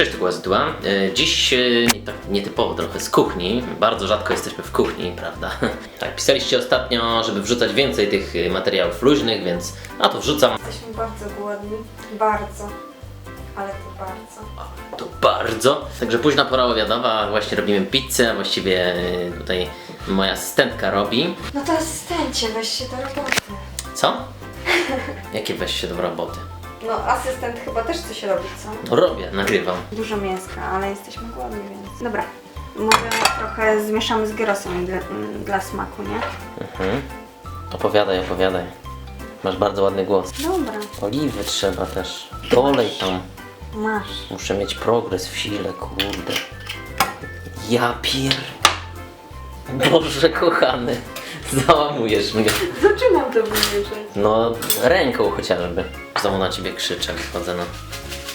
Cześć, to była Zydła. E, Dziś e, tak nietypowo trochę z kuchni. Bardzo rzadko jesteśmy w kuchni, prawda? Tak, pisaliście ostatnio, żeby wrzucać więcej tych e, materiałów luźnych, więc a to wrzucam. Jesteśmy bardzo głodni. Bardzo. Ale to bardzo. To bardzo. Także późna pora obiadowa, właśnie robimy pizzę, właściwie tutaj moja asystentka robi. No to asystencie, weź się do roboty. Co? Jakie weź się do roboty? No asystent chyba też coś robi, co? Robię, nagrywam. Dużo mięska, ale jesteśmy głodni, więc... Dobra. Może trochę zmieszamy z gyrosem dla, mm, dla smaku, nie? Mhm. Opowiadaj, opowiadaj. Masz bardzo ładny głos. Dobra, Oliwy trzeba też. Dolej tam. masz. Muszę mieć progres w sile, kurde. Ja pier... Boże kochany, załamujesz mnie. Mam to wymierzyć? No, ręką chociażby. Znowu na ciebie krzyczę, wychodzę na...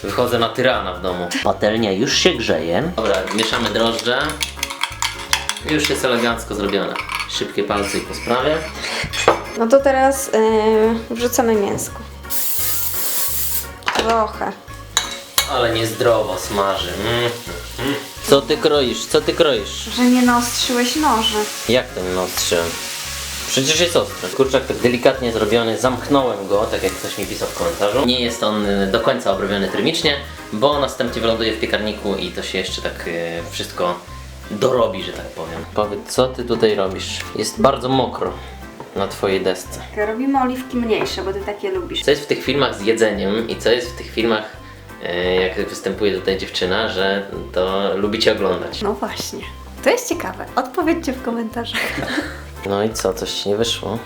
Wychodzę na tyrana w domu. Patelnia już się grzeje. Dobra, mieszamy drożdże. Już jest elegancko zrobione. Szybkie palce i po sprawie. No to teraz yy, wrzucamy mięsko. Trochę. Ale niezdrowo smaży. Mm. Mm. Co ty kroisz? Co ty kroisz? Że nie naostrzyłeś noży. Jak ten ostrzyłem? Przecież jest ostry. Kurczak tak delikatnie zrobiony, zamknąłem go, tak jak ktoś mi pisał w komentarzu. Nie jest on y, do końca obrobiony termicznie, bo następnie wyląduje w piekarniku i to się jeszcze tak y, wszystko dorobi, że tak powiem. Powiedz, co ty tutaj robisz? Jest bardzo mokro na twojej desce. Robimy oliwki mniejsze, bo ty takie lubisz. Co jest w tych filmach z jedzeniem i co jest w tych filmach, y, jak występuje tutaj dziewczyna, że to lubicie oglądać. No właśnie. To jest ciekawe. Odpowiedzcie w komentarzach. No i co, coś ci nie wyszło?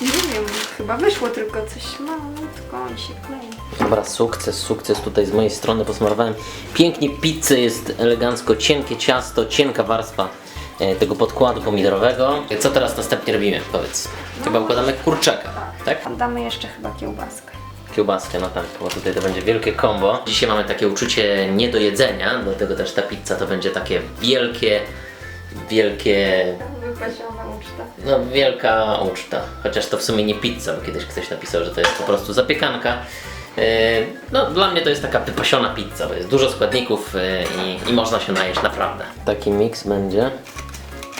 Nie wiem, chyba wyszło tylko coś malutko i się klei. Dobra, sukces, sukces tutaj z mojej strony posmarowałem. Pięknie pizzę, jest elegancko, cienkie ciasto, cienka warstwa e, tego podkładu pomidorowego. Co teraz następnie robimy? Powiedz. Chyba układamy kurczaka, tak? Damy jeszcze chyba kiełbaskę. Kiełbaskę, no tak, bo tutaj to będzie wielkie kombo. Dzisiaj mamy takie uczucie nie do jedzenia, dlatego też ta pizza to będzie takie wielkie, wielkie Wypasiona uczta. No, wielka uczta. Chociaż to w sumie nie pizza, bo kiedyś ktoś napisał, że to jest po prostu zapiekanka. Yy, No, dla mnie to jest taka wypasiona pizza, bo jest dużo składników yy, i, i można się najeść naprawdę. Taki miks będzie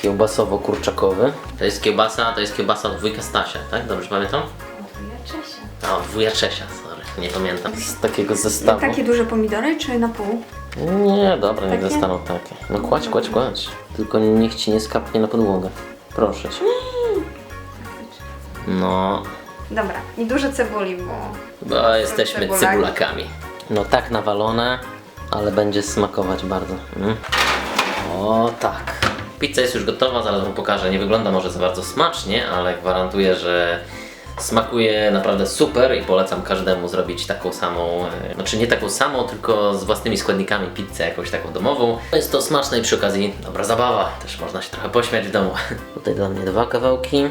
kiełbasowo-kurczakowy. To jest kiełbasa, to jest kiełbasa od wujka Stasia, tak? Dobrze pamiętam? O, Czesia. A, od wuja Czesia, sorry, nie pamiętam. Z takiego zestawu. Takie duże pomidory, czy na pół? Nie, dobra, niech Takie? zostaną takie. No kładź, kładź, kładź. Tylko niech ci nie skapnie na podłogę. Proszę cię. No, Dobra. I dużo cebuli, bo... Bo jesteśmy cebulakami. No tak nawalone, ale będzie smakować bardzo. Mm. O tak. Pizza jest już gotowa, zaraz wam pokażę. Nie wygląda może za bardzo smacznie, ale gwarantuję, że smakuje naprawdę super i polecam każdemu zrobić taką samą, e, znaczy nie taką samą, tylko z własnymi składnikami pizzę jakąś taką domową. Jest to smaczne i przy okazji dobra zabawa. Też można się trochę pośmiać w domu. Tutaj dla mnie dwa kawałki.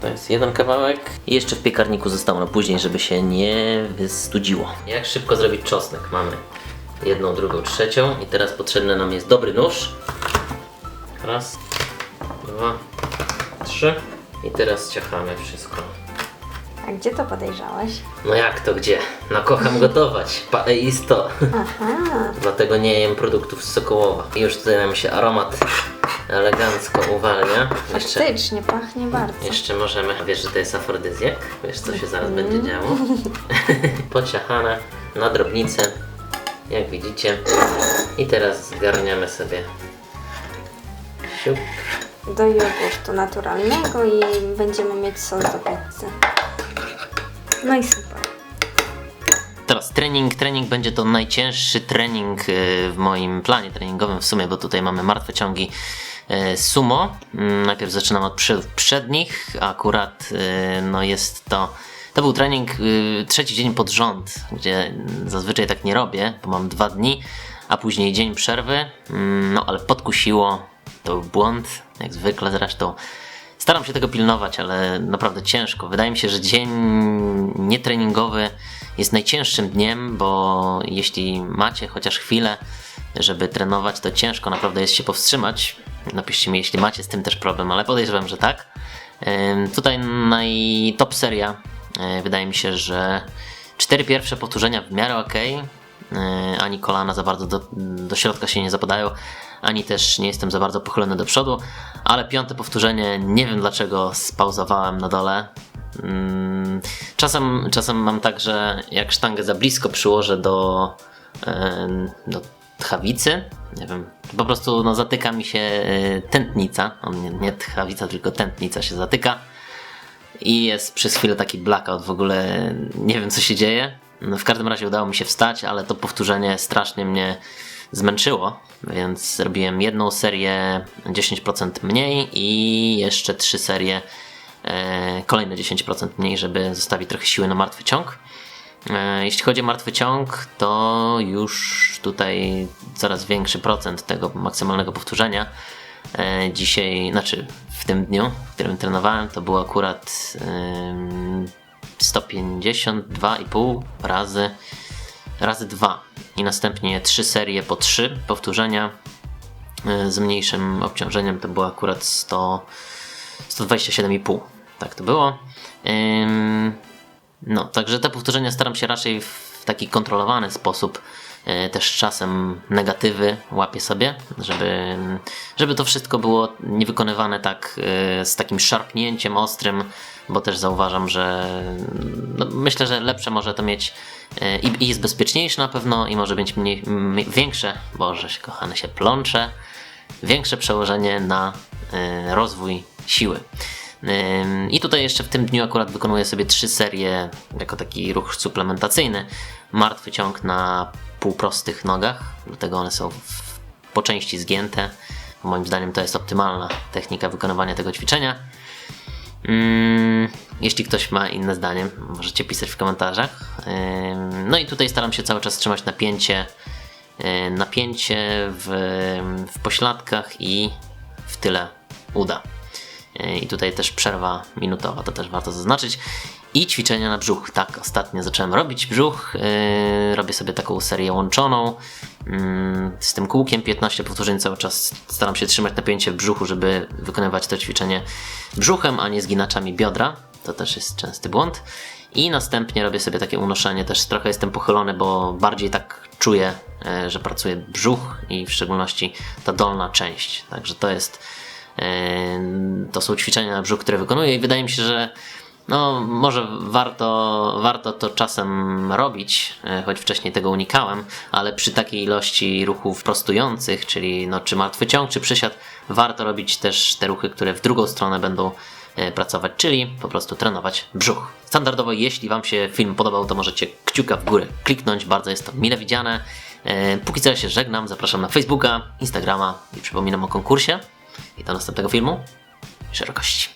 To jest jeden kawałek i jeszcze w piekarniku zostało na później, żeby się nie wystudziło. Jak szybko zrobić czosnek? Mamy jedną, drugą, trzecią i teraz potrzebny nam jest dobry nóż. Raz, dwa, trzy i teraz ciachamy wszystko. A gdzie to podejrzałeś? No jak to gdzie? No kocham gotować. Paisto. Aha. Dlatego nie jem produktów z Sokołowa. I już tutaj nam się aromat elegancko uwalnia. Jeszcze Faktycznie, pachnie bardzo. Jeszcze możemy, a wiesz, że to jest afrodyzjak? Wiesz, co się zaraz będzie działo? Pociachane na drobnicę, jak widzicie. I teraz zgarniamy sobie siup. Do jogurtu naturalnego i będziemy mieć sos do pizzy. No i super. Teraz trening. Trening będzie to najcięższy trening e, w moim planie treningowym w sumie, bo tutaj mamy martwe ciągi e, sumo. Mm, Najpierw zaczynam od przednich. Akurat e, no jest to. To był trening trzeci dzień pod rząd, gdzie zazwyczaj tak nie robię, bo mam dwa dni, a później dzień przerwy. Mm, No ale podkusiło. To był błąd, jak zwykle zresztą. Staram się tego pilnować, ale naprawdę ciężko. Wydaje mi się, że dzień nietreningowy jest najcięższym dniem, bo jeśli macie chociaż chwilę, żeby trenować, to ciężko naprawdę jest się powstrzymać. Napiszcie mi, jeśli macie z tym też problem, ale podejrzewam, że tak. Tutaj naj top seria. Yy, Wydaje mi się, że cztery pierwsze powtórzenia w miarę ok. e, ani kolana za bardzo do, do środka się nie zapadają, ani też nie jestem za bardzo pochylony do przodu, ale piąte powtórzenie, nie wiem dlaczego spauzowałem na dole. Mm, Czasem, czasem mam tak, że jak sztangę za blisko przyłożę do, e, do tchawicy, nie wiem, po prostu no, zatyka mi się e, tętnica, o, nie, nie tchawica, tylko tętnica się zatyka i jest przez chwilę taki blackout, w ogóle nie wiem co się dzieje. No, w każdym razie udało mi się wstać, ale to powtórzenie strasznie mnie zmęczyło, więc zrobiłem jedną serię 10% mniej i jeszcze trzy serie e, kolejne 10% mniej, żeby zostawić trochę siły na martwy ciąg. E, Jeśli chodzi o martwy ciąg, to już tutaj coraz większy procent tego maksymalnego powtórzenia. E, Dzisiaj, znaczy w tym dniu, w którym trenowałem, to było akurat ym, 152,5 razy razy 2 i następnie trzy serie po 3 powtórzenia. Y, z mniejszym obciążeniem to było akurat 100, 127,5 tak to było. No także te powtórzenia staram się raczej w taki kontrolowany sposób y, też czasem negatywy łapię sobie, żeby, żeby to wszystko było niewykonywane tak y, z takim szarpnięciem ostrym, bo też zauważam, że no, myślę, że lepsze może to mieć i, i jest bezpieczniejsze na pewno i może mieć mniej, większe, boże się kochane się plącze, większe przełożenie na y, rozwój siły. Ym, I tutaj jeszcze w tym dniu akurat wykonuję sobie trzy serie jako taki ruch suplementacyjny. Martwy ciąg na półprostych nogach, dlatego one są w, po części zgięte. Moim zdaniem to jest optymalna technika wykonywania tego ćwiczenia. Ym, Jeśli ktoś ma inne zdanie, możecie pisać w komentarzach. No i tutaj staram się cały czas trzymać napięcie, yy, napięcie w, w pośladkach i w tyle uda. I tutaj też przerwa minutowa, to też warto zaznaczyć. I ćwiczenia na brzuch. Tak, ostatnio zacząłem robić brzuch. Yy, robię sobie taką serię łączoną z tym kółkiem. 15 powtórzeń cały czas staram się trzymać napięcie w brzuchu, żeby wykonywać to ćwiczenie brzuchem, a nie zginaczami biodra. To też jest częsty błąd. I następnie robię sobie takie unoszenie. Też trochę jestem pochylony, bo bardziej tak czuję, yy, że pracuje brzuch i w szczególności ta dolna część. Także to jest to są ćwiczenia na brzuch, które wykonuję i wydaje mi się, że no, może warto, warto to czasem robić, e, choć wcześniej tego unikałem, ale przy takiej ilości ruchów prostujących, czyli no, czy martwy ciąg, czy przysiad, warto robić też te ruchy, które w drugą stronę będą e, pracować, czyli po prostu trenować brzuch. Standardowo, jeśli Wam się film podobał, to możecie kciuka w górę kliknąć, bardzo jest to mile widziane. E, Póki co ja się żegnam, zapraszam na Facebooka, Instagrama i przypominam o konkursie i do następnego filmu. Szerokości.